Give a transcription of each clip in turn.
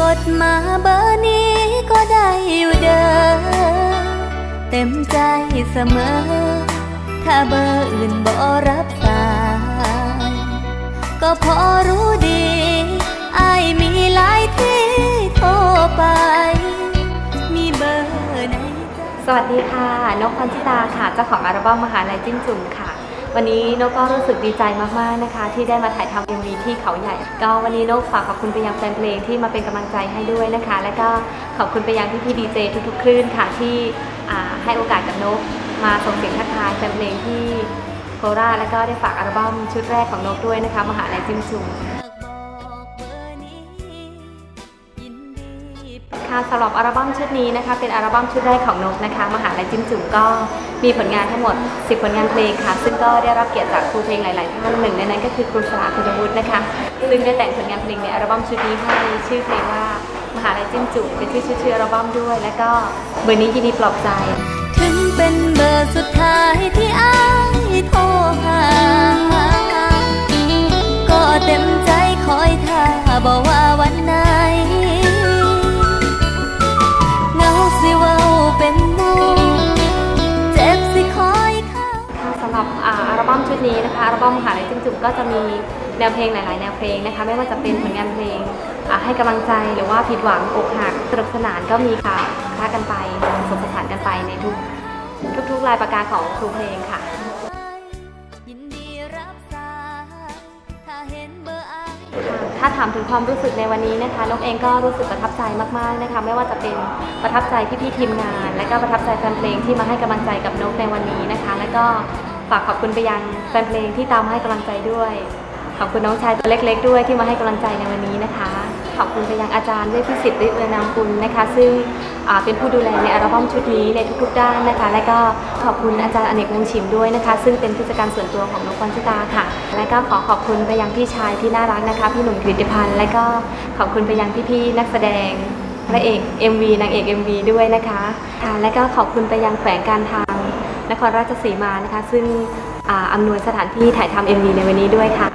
กดมาเบอร์นี้ก็ได้อยู่เด้อเต็มใจเสมอ ถ้าเบอร์อื่นบ่รับสาย ก็พอรู้ดีไอายมีหลายที่โทรไป มีเบอร์ไหนสวัสดีค่ะ นกพันธิตาค่ะเจ้าของอัลบั้มมหาลัยจิ้มจุ่มค่ะ วันนี้นกก็รู้สึกดีใจมากๆนะคะ ที่ได้มาถ่ายทำ MV ที่เขาใหญ่ ก็วันนี้นกฝากขอบคุณไปยังแฟนเพลงที่มาเป็นกำลังใจให้ด้วยนะคะ และก็ขอบคุณไปยังพี่ๆดีเจทุกๆคลื่นค่ะที่ให้โอกาสกับนกมาส่งเสียงทักทายแฟนเพลงที่โคราชและก็ได้ฝากอัลบั้มชุดแรกของนกด้วยนะคะมหาลัยจิมจุ่ม ค่ะสำหรับอัลบั้มชุดนี้นะคะ เป็นอัลบั้มชุดแรกของนกนะคะ มหาลัยจิ้มจุ่มก็มีผลงานทั้งหมด 10 ผลงานเพลงค่ะ ซึ่งก็ได้รับเกียรติจากครูเพลงหลายๆท่านหนึ่งในนั้นก็คือครูสลาคุณวุฒินะคะ ซึ่งได้แต่งผลงานเพลงในอัลบั้มชุดนี้ให้ชื่อเพลงว่ามหาลัยจิ้มจุ่มเป็นชื่อชื่ออัลบั้มด้วย แล้วก็เบอร์นี้ยินดีปลอบใจ ถึงเป็นเบอร์สุดท้าย ชุดนี้นะคะอัลบั้มมหาลัยจิ้มจุ่มก็จะมีแนวเพลงหลาย ๆ แนวเพลงนะคะ ไม่ว่าจะเป็นผลงานเพลงอ่าให้กำลังใจหรือว่าผิดหวังอกหักสนุกสนานก็มีค่ะค้ากันไปสมผสานกันไปในทุกทุกๆรายประการของครูเพลงค่ะยินดีรับสายถ้าเห็นเบอร์อายถ้าถามถึงความรู้สึกในวันนี้นะคะนกเองก็รู้สึกประทับใจมากๆนะคะไม่ว่าจะเป็นประทับใจพี่ๆทีมงาน และก็ประทับใจแฟนเพลงที่มาให้กำลังใจกับนกในวันนี้นะคะ แล้วก็ ฝากขอบคุณไปยังแฟนเพลงที่ตามมาให้กำลังใจด้วย ขอบคุณน้องชายตัวเล็ก ๆ ด้วยที่มาให้กำลังใจในวันนี้นะคะ ขอบคุณไปยังอาจารย์เวชพิสิทธิ์ฤทธิ์เรือนามกุลนะคะ ซึ่งเป็นผู้ดูแลในอัลบั้มชุดนี้ในทุกๆด้านนะคะ และก็ขอบคุณอาจารย์อเนกวงชิมด้วยนะคะ ซึ่งเป็นผู้จัดการส่วนตัวของนกวันชิตาค่ะ และก็ขอขอบคุณไปยังพี่ชายที่น่ารักนะคะ พี่หนุ่มกฤติพันธ์และก็ขอบคุณไปยังพี่ๆนักแสดงพระเอก MV นางเอก MV ด้วยนะคะค่ะและก็ขอบคุณไปยังแขวงการทาง นครราชสีมานะคะ ซึ่งอ่าอำนวยสถานที่ถ่ายทำ MV ในวันนี้ด้วยค่ะ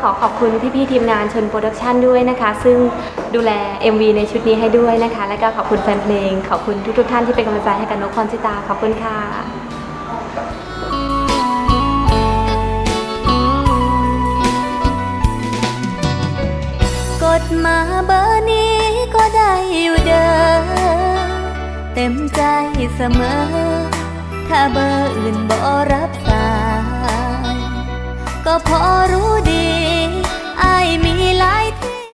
ขอขอบคุณพี่ๆทีมงานชนโปรดักชันด้วยนะคะ ซึ่งดูแล MV ในชุดนี้ให้ด้วยนะคะ และก็ขอบคุณแฟนเพลง ขอบคุณทุกๆท่านที่เป็นกำลังใจให้กับนกพรชิตา ขอบคุณค่ะกดมาเบอร์นี้ก็ได้อยู่เด้อเต็มใจเสมอ ถ้าเบอร์อื่นบ่รับสายก็พอรู้ดี